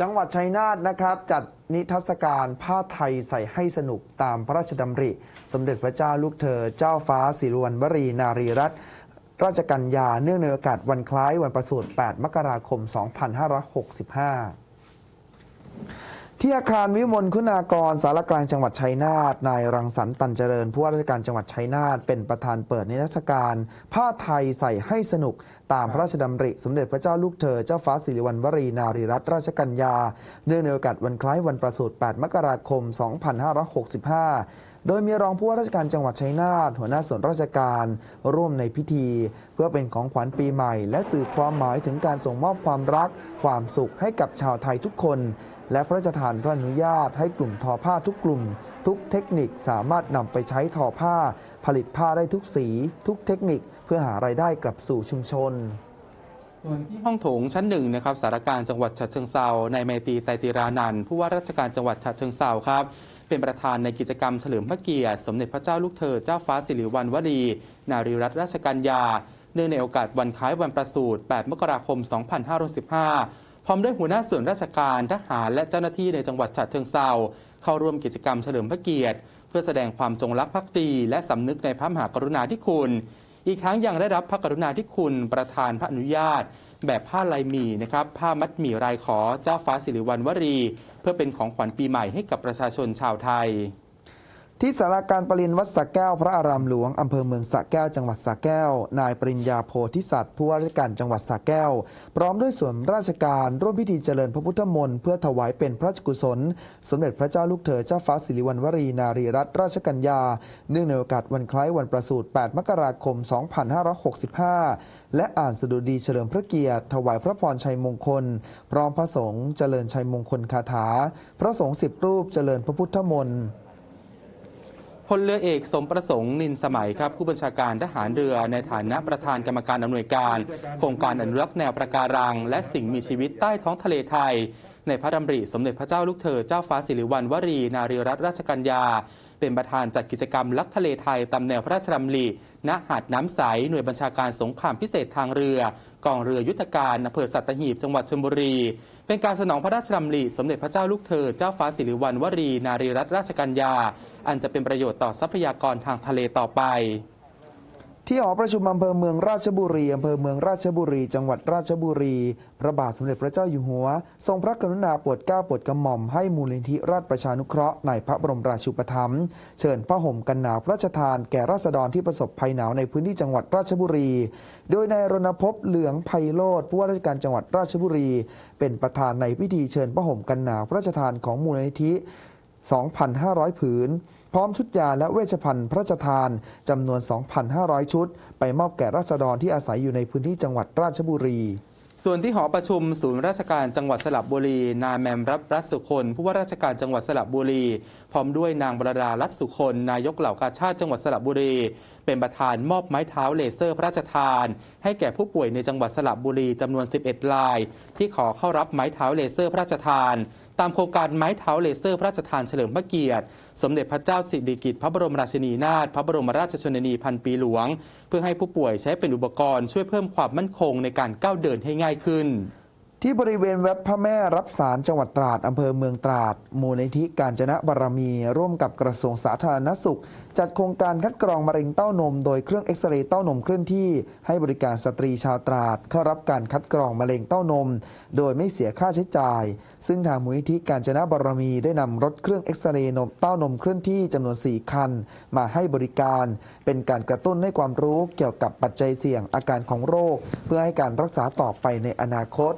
จังหวัดชัยนาทนะครับ จัดนิทรรศการผ้าไทยใส่ให้สนุกตามพระราชดำริ สมเด็จพระเจ้าลูกเธอ เจ้าฟ้าสิริวัณวรีนารีรัตน์ราชกัญญาเนื่องในโอกาสวันคล้ายวันประสูติ 8 มกราคม 2565 ที่อาคารวิมลคุณากรสารกลางจังหวัดชัยนาทนายรังสรรค์ตันเจริญผู้ว่าราชการจังหวัดชัยนาทเป็นประธานเปิดนิทรรศการผ้าไทยใส่ให้สนุก ตามพระราชดำริ สมเด็จพระเจ้าลูกเธอเจ้าฟ้าสิริวัณวรีนารีรัตนราชกัญญา เนื่องในโอกาสวันคล้ายวันประสูติ 8 มกราคม 2565โดยมีรองผู้ว่าราชการจังหวัดชัยนาทหัวหน้าส่วนราชการ ร่วมในพิธี เพื่อเป็นของขวัญปีใหม่ และสื่อความหมายถึงการส่งมอบความรัก ความสุขให้กับชาวไทยทุกคน และพระราชทานพระอนุญาตให้กลุ่มทอผ้าทุกกลุ่ม ทุกเทคนิคสามารถนำไปใช้ทอผ้า ผลิตผ้าได้ทุกสี ทุกเทคนิค เพื่อหารายได้กลับสู่ชุมชนส่วนที่ห้องโถงชั้นหนึ่งนะครับสารการจังหวัดฉะเชิงเซาในเมตีไตรติรานันผู้ว่าราชการจังหวัดฉะเชิงเซาครับ เป็นประธานในกิจกรรมเฉลิมพระเกียรติ สมเด็จพระเจ้าลูกเธอเจ้าฟ้าสิริวัณวรี นารีรัตนราชกัญญา เนื่องในโอกาสวันคล้ายวันประสูติ 8 มกราคม 2515 พร้อมด้วยหัวหน้าส่วนราชการทหารและเจ้าหน้าที่ในจังหวัดฉะเชิงเซาเข้าร่วมกิจกรรมเฉลิมพระเกียรติ เพื่อแสดงความจงรักภักดี และสำนึกในพระมหากรุณาธิคุณ อีกทั้งยังได้รับพระกรุณาธิคุณประธานพระอนุญาตแบบผ้าลายมีนะครับผ้ามัดหมี่รายขอเจ้าฟ้าสิริวัณวรี พื่อเป็นของขวัญปีใหม่ให้กับประชาชนชาวไทย ที่สาราการประเรียนวัดสระแก้วพระอารามหลวงอำเภอเมืองสระแก้วจังหวัดสระแก้ว นายปริญญาโพธิสัตว์ผู้ว่าราชการจังหวัดสระแก้ว พร้อมด้วยส่วนราชการร่วมพิธีเจริญพระพุทธมนต์เพื่อถวายเป็นพระราชกุศล สมเด็จพระเจ้าลูกเธอเจ้าฟ้าสิริวัณวรีนารีรัตนราชกัญญา เนื่องในโอกาสวันคล้ายวันประสูติ 8 มกราคม 2565 และอ่านสดุดีเฉลิมพระเกียรติ ถวายพระพรชัยมงคล พร้อมพระสงฆ์เจริญชัยมงคลคาถา พระสงฆ์สิบรูปเจริญพระพุทธมนต์ พลเรือเอกสมประสงค์นินสมัยครับผู้บัญชาการทหารเรือในฐานะประธานกรรมการอำนวยการ โครงการอนุรักษ์แนวประการัง และสิ่งมีชีวิตใต้ท้องทะเลไทย ในพระดำริสมเด็จพระเจ้าลูกเธอเจ้าฟ้าสิริวัณวรี นารีรัตนราชกัญญา เป็นประธานจัดกิจกรรมลักทะเลไทยตามแนวพระราชดำริณหาดน้ำใส หน่วยบัญชาการสงครามพิเศษทางเรือ กองเรือยุทธการอำเภอสัตหีบจังหวัดชลบุรี เป็นการสนองพระราชดำริสมเด็จพระเจ้าลูกเธอ เจ้าฟ้าสิริวัณวรี นารีรัตนราชกัญญา อันจะเป็นประโยชน์ต่อทรัพยากรทางทะเลต่อไป ที่หอประชุมอำเภอเมืองราชบุรีอำเภอเมืองราชบุรี จังหวัดราชบุรี พระบาทสมเด็จพระเจ้าอยู่หัว ทรงพระกรุณาโปรดเกล้าโปรดกระหม่อมให้มูลนิธิราชประชานุเคราะห์ในพระบรมราชูปถัมภ์เชิญผ้าห่มกันหนาวพระราชทานแก่ราษฎรที่ประสบภัยหนาวในพื้นที่จังหวัดราชบุรี โดยนายรณพเหลืองไพโรธผู้ว่าราชการจังหวัดราชบุรี เป็นประธานในพิธีเชิญผ้าห่มกันหนาวพระราชทานของมูลนิธิ 2,500 ผืน พร้อมชุดยาและเวชภัณฑ์พระราชทานจำนวน 2,500 ชุด ไปมอบแก่ราษฎรที่อาศัยอยู่ในพื้นที่จังหวัดราชบุรีส่วนที่หอประชุมศูนย์ราชการจังหวัดสระบุรี นายแมมรับรัศสุคน ผู้ว่าราชการจังหวัดสระบุรี พร้อมด้วยนางบรดารัศสุคน นายกเหล่ากาชาติจังหวัดสระบุรี เป็นประธานมอบไม้เท้าเลเซอร์พระราชทาน ให้แก่ผู้ป่วยในจังหวัดสระบุรีจำนวน 11ราย ที่ขอเข้ารับไม้เท้าเลเซอร์พระราชทาน ตามโครงการไม้เท้าเลเซอร์พระราชทานเฉลิมพระเกียรติ สมเด็จพระเจ้าสิริกิติ์พระบรมราชินีนาถพระบรมราชชนนีพันปีหลวง เพื่อให้ผู้ป่วยใช้เป็นอุปกรณ์ช่วยเพิ่มความมั่นคงในการก้าวเดินให้ง่ายขึ้น ที่บริเวณวัดพระแม่รับสารจังหวัดตราดอำเภอเมืองตราด มูลนิธิการจนะบารมี ร่วมกับกระทรวงสาธารณสุข จัดโครงการคัดกรองมะเร็งเต้านม โดยเครื่องเอ็กซเรย์เต้านมเคลื่อนที่ ให้บริการสตรีชาวตราด เข้ารับการคัดกรองมะเร็งเต้านม โดยไม่เสียค่าใช้จ่าย ซึ่งทางมูลนิธิการจนะบารมีได้นำรถเครื่องเอ็กซเรย์นมเต้านมเคลื่อนที่จำนวน 4 คัน มาให้บริการ เป็นการกระตุ้นให้ความรู้เกี่ยวกับปัจจัยเสี่ยงอาการของโรค เพื่อให้การรักษาต่อไปในอนาคต